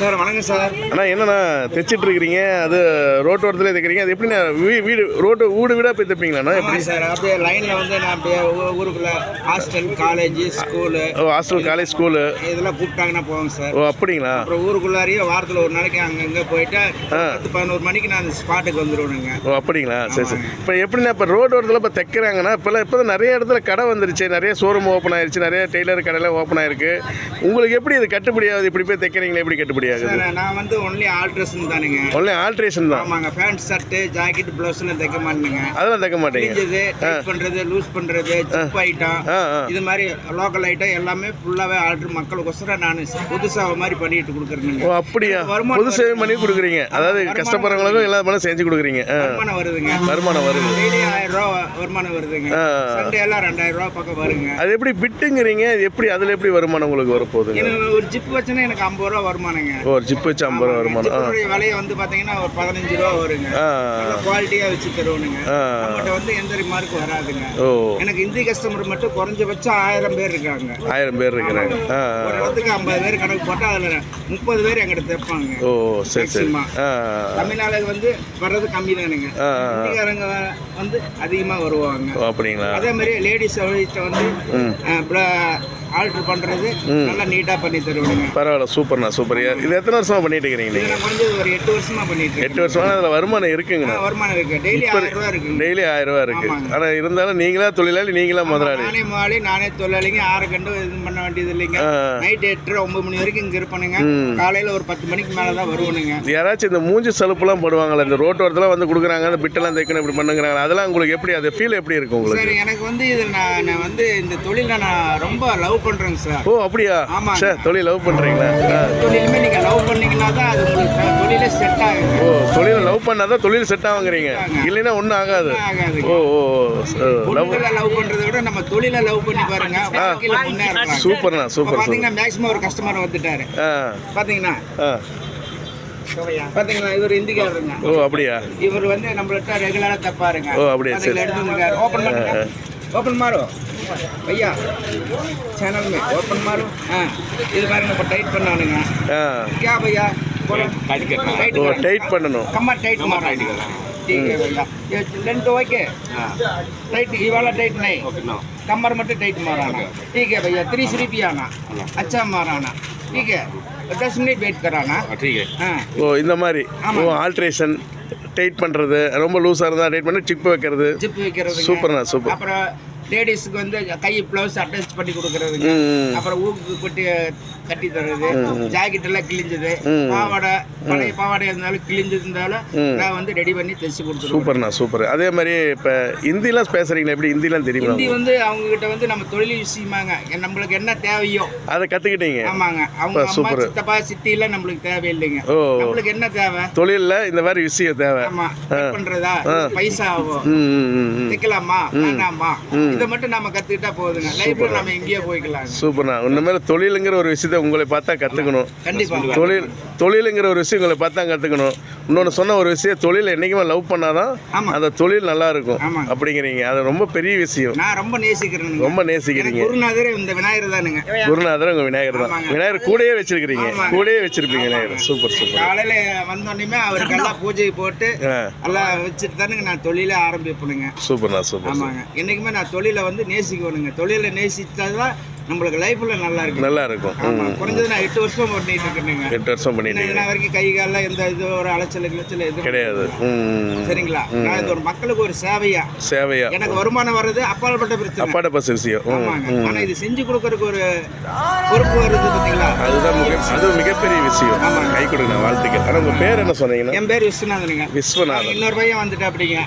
Sir வணக்கம் sir. அண்ணா என்னண்ணா தைச்சிட்டு இருக்கிறீங்க அது ரோட்டு ஓரத்துல தைக்கிறீங்க. அது எப்படிண்ணா வீ- வீடு ரோட்டு வீடு வீடாக போய் தைப்பீங்களாண்ணா? எப்படி? சார் அப்படியே லைனில் வந்து நான் அப்படியே ஊருக்குள்ள ஹாஸ்டல் காலேஜ் ஸ்கூலு ஓ ஹாஸ்டல் காலேஜ் ஸ்கூலு இதெல்லாம் கூப்பிட்டாங்கன்னா போவோம் சார். ஓ அப்படிங்களா? அப்புறம் ஊருக்குள்ளாரியே வாரத்தில் ஒரு நாளைக்கு அங்கங்கே போயிட்டு பத்து பதினோரு மணிக்கு நான் அந்த ஸ்பாட்டுக்கு வந்துடுவேனுங்க ஓ அப்படிங்களா? சரி சரி. இப்போ எப்படிண்ணா இப்போ ரோடு ஓரத்தில் இப்போ தைக்கிறாங்கன்னா இப்போல்லாம் இப்போ தான் நிறைய இடத்துல கடை வந்துருச்சு. நிறைய ஷோரூம் ஓப்பன் ஆயிருச்சு. நிறைய டெய்லர் கடையெல்லாம் ஓப்பன் ஆயிருக்கு. உங்களுக்கு எப்படி இது கட்டுப்படி ஆகுது? இப்படி போய் தைக்கிறீங்களா? எப்படி கட்டுப்படி ஆகுது நான் வந்து ஒன்லி ஆல்ட்ரேஷன் தானுங்க. ஒன்லி ஆல்ட்ரேஷன் தான். ஆமாங்க பேண்ட் ஷர்ட்டு ஜாக்கெட் ப்ளவுஸ்லாம் தைக்க மாட்டேங்க அதெல்லாம் தைக்க மாட்டீங்க. டைட் பண்ணுறது லூஸ் பண்ணுறது சிப் ஐட்டம் இது மாதிரி லோக்கல் ஐட்டம் எல்லாமே ஃபுல்லாகவே ஆர்டர் மக்களுக்கொசரம் நான் புதுசாக மாதிரி பண்ணிட்டு கொடுக்குறேனுங்க. ஓ அப்படியா? வருமானம் புது சேவை பண்ணி கொடுக்குறீங்க. அதாவது கஷ்டப்படுறவங்களுக்கும் எல்லா பண்ண செஞ்சு கொடுக்குறீங்க. வருமானம் வருதுங்க. வருமானம் வருது. டெய்லி ஆயிரம் ரூபா வருமானம் வருதுங்க. சண்டே எல்லாம் ரெண்டாயிரம் ரூபா பக்கம் வருங்க. அது எப்படி பிட்டுங்கிறீங்க எப்படி அதில் எப்படி வருமானம் உங்களுக்கு வரப்போகுதுங்க எனக்கு ஒரு ஜிப் வச்சுன்னா எனக்கு ஐம்பது ரூபா வருமானங்க. ஒரு ஜிப் வச்சு ஐம்பது ரூபா வருமானம். ஜிப்புடைய விலையை வந்து பார்த்தீங்கன்னா ஒரு பதினஞ்சு ரூபா வருங்க. நல்ல குவாலிட்டியாக வச்சு தருவணுங்க ஆ. நம்மகிட்ட வந்து எந்த ரிமார்க்கும் வராதுங்க. ஓ. எனக்கு இந்தி கஸ்டமர் மட்டும் குறைஞ்சபட்சம் ஆயிரம் பேர் இருக்காங்க. ஆயிரம் பேர் இருக்கிறாங்க. ஒரு இடத்துக்கு ஐம்பது பேர் கணக்கு போட்டால் அதில் முப்பது பேர் எங்கிட்ட தைப்பாங்க. ஓ சரி சரி. தமிழ்நாடு வந்து வர்றது கம்மி தானுங்க இந்திக்காரங்க வந்து அதிகமாக வருவாங்க. அப்படிங்களா? அதே மாதிரி லேடிஸ் வந்து ஆல்ட்ரு பண்ணுறது நல்லா நீட்டாக பண்ணி தருவாங்க. பரவாயில்ல சூப்பர்ண்ணா சூப்பர். இது எத்தனை வருஷமா பண்ணிட்டு இருக்கிறீங்க நீங்கள் குறைஞ்சது ஒரு எட்டு வருஷமா பண்ணிட்டு எட்டு வருஷமா? அதில் வருமானம் இருக்குங்கண்ணா வருமானம் இருக்கு. டெய்லி ஆயிரம் ரூபா இருக்குங்க. டெய்லி ஆயிரம் ரூபா இருக்கு. ஆமாங்க. ஆனால் இருந்தாலும் நீங்களா தொழிலாளி நீங்களா முதலாளி? நானே முதலாளி நானே தொழிலாளிங்க. ஆறு கண்டு இது பண்ண வேண்டியது இல்லைங்க. நைட் எட்டு ஒன்பது மணி வரைக்கும் இங்கே இருப்பானுங்க. காலையில் ஒரு பத்து மணிக்கு மேலே தான் வருவானுங்க. யாராச்சும் இந்த மூஞ்சி சலுப்புலாம் போடுவாங்கல்ல இந்த ரோட்டு ஓரத்தில் வந்து கொடுக்குறாங்க அந்த பிட்டெல்லாம் தைக்கணும் இப்படி பண்ணுங்கிறாங்க அதெல்லாம் உங்களுக்கு எப்படி அது ஃபீல் எப்படி இருக்கு உங்களுக்கு? சார் எனக்கு வந்து இது நான் நான் வந்து இந்த தொழிலை நான் ரொம்ப லவ் பண்ணுறேங்க சார் ஓ அப்படியா? ஆமாங்க. சார் தொழில் லவ் எந்த தொழிலுமே நீங்கள் லவ் பண்ணீங்கன்னா தான் அது உங்களுக்கு தொழிலே செட் ஆகுங்க ஓ தொழிலை லவ் பண்ணாதான் தொழில் செட் ஆகுங்கிறீங்க. இல்லைன்னா ஒன்றும் ஆகாது. ஓ ஓ லவ் லவ் பண்றதை விட நம்ம தொழிலை லவ் பண்ணி பாருங்க. சூப்பர்ண்ணா சூப்பர் சூப்பர். பாத்தீங்கன்னா மேக்ஸிமம் ஒரு கஸ்டமர் வந்துட்டாரு. ஆ. பாத்தீங்கன்னா ஆ. பாத்தீங்களா? இவர் இந்திக்காரருங்க. ஓ அப்படியா? இவர் வந்து நம்மள்ட்ட ரெகுலரா தப்பாருங்க. ஓ, அப்படியா, சரி. ஓப்பன் பண்ணுங்க ஓப்பன் மாறோ ஐயா சேனல் में ओपन मारो हाँ இது பாருங்க இப்போ டைட் பண்ணானுங்க ஆ क्या भैया बोलो टाइट करना टाइट ஓ டைட் பண்ணணும் कमर टाइट मारो ठीक है भैया ये लेंथ ओके टाइट ये वाला टाइट नहीं कमर मत टाइट माराना ठीक है भैया तीस रुपया आना अच्छा माराना ठीक है दस मिनट वेट कराना ठीक है हाँ ஓ இந்த மாதிரி ஓ ஆல்ட்ரேஷன் டைட் பண்ணுறது ரொம்ப லூஸாக இருந்தால் டைட் பண்ணி சிப் வைக்கிறது. ஜிப் வைக்கிறது சூப்பர்ண்ணா சூப்பர் அப்புறம் லேடிஸ்க்கு வந்து கை ப்ளவுஸ் அட்டாச் பண்ணி ம். அப்புறம் ஊக்கு கொட்டி கட்டி தர்றது ஜாக்கெட் எல்லாம் கிழிஞ்சது. பாவாடை பழைய பாவாடை இருந்தாலும் கிழிஞ்சது இருந்தாலும் நான் வந்து ரெடி பண்ணி தைச்சு கொடுத்துருவேன் சூப்பர்ண்ணா சூப்பர். அதே மாதிரி இப்போ ஹிந்திலாம் பேசுகிறீங்களா எப்படி ஹிந்திலாம் தெரியுமா ஹிந்தி வந்து அவங்க கிட்ட வந்து நம்ம தொழில் விஷயமாங்க. நம்மளுக்கு என்ன தேவையோ. அதை கற்றுக்கிட்டீங்க ஆமாங்க. அவங்க அம்மா சூப்பர். சித்தப்பா சித்திலாம் நம்மளுக்கு தேவையில்லைங்க. ஓ. நம்மளுக்கு என்ன தேவை? தொழிலில் இந்த மாதிரி விஷயம் தேவை. ஆமா. பண்றதா? பைசா ஆகும். தைக்கலாமா? வேணாமா? இதை மட்டும் நம்ம கத்துக்கிட்டா போதுங்க. லைஃப்ல நம்ம எங்கேயோ போய்க்கலாங்க. சூப்பர்ண்ணா. இனிமேல் தொழிலுங்கிற ஒரு விஷயத்த உங்களை பார்த்தா கற்றுக்கணும் கண்டிப்பா. தொழில் தொழிலுங்கிற ஒரு விஷயம் உங்களை பார்த்தா கற்றுக்கணும் இன்னொன்று சொன்ன ஒரு விஷயம் தொழில் என்றைக்குமே லவ் பண்ணாதான். அந்த தொழில் நல்லா இருக்கும். அப்படிங்கிறீங்க. அது ரொம்ப பெரிய விஷயம். நான் ரொம்ப நேசிக்கிறேனுங்க. ரொம்ப நேசிக்கிறீங்க. குருநாதர் இந்த விநாயகர் தானுங்க. குருநாதர் உங்கள் விநாயகர் தான். விநாயகர் கூடயே வச்சிருக்கிறீங்க. கூடயே வச்சிருப்பீங்க விநாயகர். Super super. காலையில வந்தோடனே அவருக்கு எல்லாம் பூஜை போட்டு எல்லாம் வச்சுட்டு தானுங்க நான் தொழிலே ஆரம்பிப்பேனுங்க. சூப்பர்ண்ணா சூப்பர் ஆமாங்க. என்னைக்குமே நான் தொழிலை வந்து நேசிக்கணுங்க. தொழிலை நேசித்தாதான் நம்மளுக்கு லைஃப்ல நல்லா இருக்கு. நல்லா இருக்கும் குறைஞ்சது நான் எட்டு வருஷம் பண்ணிட்டு இருக்கேனுங்க எட்டு வருஷம் பண்ணிட்டு இன்ன வரைக்கும் கை காலில் எந்த இது ஒரு அலைச்சல் கிளச்சல் எதுவும் கிடையாது. சரிங்களா? நான் இது ஒரு மக்களுக்கு ஒரு சேவையா. சேவையா. எனக்கு வருமானம் வர்றது அப்பாற்பட்ட பிரச்சனை. பஸ் விஷயம் ஆமாங்க. ஆனா இது செஞ்சு கொடுக்கறதுக்கு ஒரு பொறுப்பு வருது பார்த்தீங்களா அதுதான் மிக அது மிகப்பெரிய விஷயம். கை கொடுங்க வாழ்த்துக்கள். ஆனால் உங்கள் பேர் என்ன சொன்னீங்கன்னா? என் பேர் விஸ்வநாதனுங்க. விஸ்வநாதன். இன்னொரு பையன் வந்துட்டு அப்படிங்க